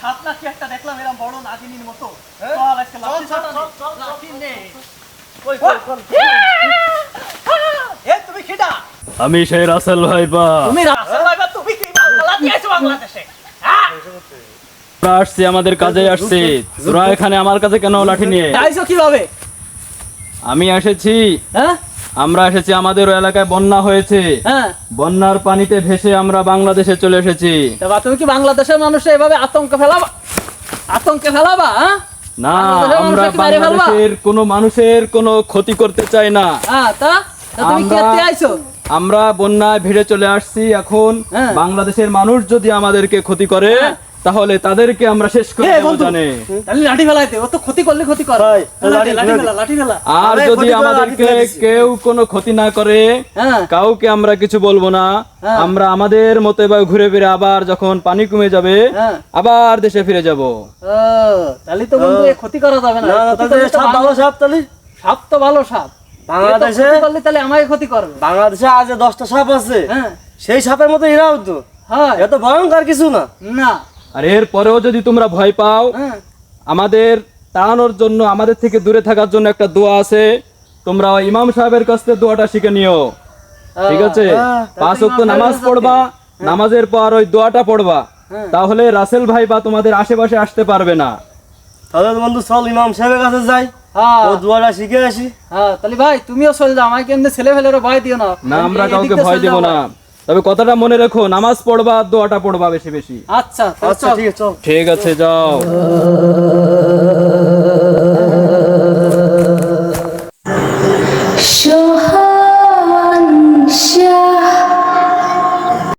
সাত লাখি একটা দেখলাম এরকম বড় নাগিনীর মতো চল আজকে লাঠি ছাড়া লাঠি নে এ তুমি খিদা আমি সেই রাসেল ভাইপা। তুমি রাসেল ভাইবা তুমি কি বাংলা দিয়েছ বাংলাদেশে? হ্যাঁ? আসছি আমাদের কাজে আসছি। তোরা এখানে আমার কাছে কেন লাঠি নিয়ে? যাইছো কীভাবে? আমি এসেছি। হ্যাঁ? আমরা এসেছি আমাদের এলাকায় বন্যা হয়েছে। হ্যাঁ। বন্যার পানিতে ভেসে আমরা বাংলাদেশে চলে এসেছি। তুমি কি বাংলাদেশের মানুষে এভাবে আতঙ্ক ফেলাবা? আতঙ্কে ফেলাবা হ্যাঁ? না আমরা বাংলাদেশের কোনো মানুষের কোনো ক্ষতি করতে চাই না। হ্যাঁ তা? তা তুমি আমরা- আইছো? আমরা বন্যায় ভিড়ে চলে আসছি এখন। বাংলাদেশের মানুষ যদি আমাদেরকে ক্ষতি করে। তাহলে তাদেরকে আমরা শেষ করে জানে। তাহলে লাঠি ফেলাইতে ও তো ক্ষতি করলে ক্ষতি করে। ভাই, লাঠি লাঠি লাঠি ফেলে ফেলা লাঠি ফেলা। আর যদি আমাদেরকে। কেউ কোনো ক্ষতি না করে হ্যাঁ। কাউকে আমরা কিছু বলব না। হ্যাঁ। আমরা আমাদের মতো এবার ঘুরে ফিরে আবার যখন পানি কমে যাবে হ্যাঁ। আবার দেশে ফিরে যাব। তাহলে তো বন্ধু ক্ষতি করা যাবে না। না না তাহলে সাপ ভালো সাপ তাহলে। সাপ তো ভালো সাপ। বাংলাদেশে তাহলে আমাকে ক্ষতি করবে। বাংলাদেশে আজ দশটা সাপ আছে হ্যাঁ। সেই সাপের মতো এরাও তো। হয়। এত ভয়ঙ্কর কিছু না। না। আর এর পরেও যদি তোমরা ভয় পাও হ্যাঁ। আমাদের তাড়ানোর জন্য আমাদের থেকে দূরে থাকার জন্য একটা দোয়া আছে। তোমরা ইমাম সাহেবের কাছ থেকে দোয়াটা শিখে নিও। ঠিক আছে? হ্যাঁ, পাঁচ ওয়াক্ত নামাজ পড়বা নামাজের পর ওই দোয়াটা পড়বা। হ্যাঁ। তাহলে রাসেল ভাই বা তোমাদের আশেপাশে আসতে পারবে না। তাহলে বন্ধু চল ইমাম সাহেবের কাছে যাই। হ্যাঁ। ও দুয়াটা শিখে আসি। হ্যাঁ তাহলে ভাই তুমিও চলে যাও। আমাকে এমনি ছেলে ফেলেরও ভয় দিও না। না আমরা কাউকে ভয় দেব না। তবে কথাটা মনে রেখো নামাজ পড়বা আর দোয়াটা পড়বা বেশি বেশি। আচ্ছা আচ্ছা ঠিক আছে চল। ঠিক আছে যাও।